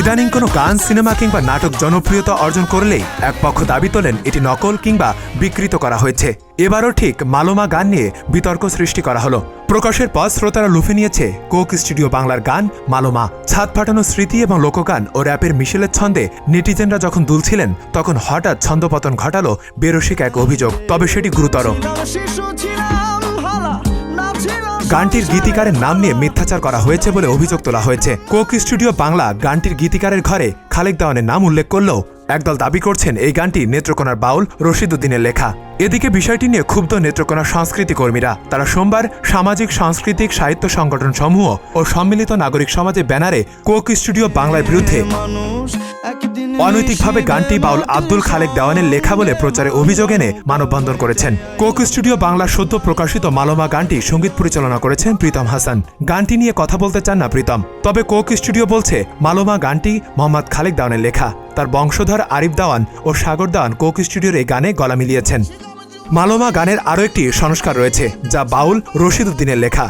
ইদানিং কোনো গান, সিনেমা কিংবা নাটক জনপ্রিয়তা অর্জন করলেই এক পক্ষ দাবি তোলেন এটি নকল কিংবা বিকৃত করা হয়েছে। এবারও ঠিক মালোমা গান নিয়ে বিতর্ক সৃষ্টি করা হলো। প্রকাশের পর শ্রোতারা লুফে নিয়েছে কোক স্টুডিও বাংলার গান মালোমা। ছাদ ফাটানো স্মৃতি এবং লোকগান ও র্যাপের মিশেলের ছন্দে নেটিজেনরা যখন দুলছিলেন, তখন হঠাৎ ছন্দপতন ঘটালো বেরসিক এক অভিযোগ। তবে সেটি গুরুতর। গানটির গীতিকারের নাম নিয়ে মিথ্যাচার করা হয়েছে বলে অভিযোগ তোলা হয়েছে। কোক স্টুডিও বাংলা গানটির গীতিকারের ঘরে খালেক দেওয়ানের নাম উল্লেখ করলেও একদল দাবি করছেন এই গানটি নেত্রকোনার বাউল রশিদুদ্দিনের লেখা। এদিকে বিষয়টি নিয়ে ক্ষুব্ধ নেত্রকোনার সংস্কৃতি কর্মীরা। তারা সোমবার সামাজিক, সাংস্কৃতিক, সাহিত্য সংগঠন সমূহ ও সম্মিলিত নাগরিক সমাজের ব্যানারে কোক স্টুডিও বাংলার বিরুদ্ধে অনৈতিকভাবে গানটি বাউল আব্দুল খালেক দেওয়ানের লেখা বলে প্রচারে অভিযোগ এনে মানববন্ধন করেছেন। কোক স্টুডিও বাংলার সদ্য প্রকাশিত মালোমা গানটি সংগীত পরিচালনা করেছেন প্রীতম হাসান। গানটি নিয়ে কথা বলতে চান না প্রীতম। তবে কোক স্টুডিও বলছে, মালোমা গানটি মোহাম্মদ খালেক দেওয়ানের লেখা। তার বংশধর আরিফ দেওয়ান ও সাগর দেওয়ান কোক স্টুডিওর এই গানে গলা মিলিয়েছেন। মালোমা গানের আরও একটি সংস্কার রয়েছে, যা বাউল রশিদ উদ্দিনের লেখা।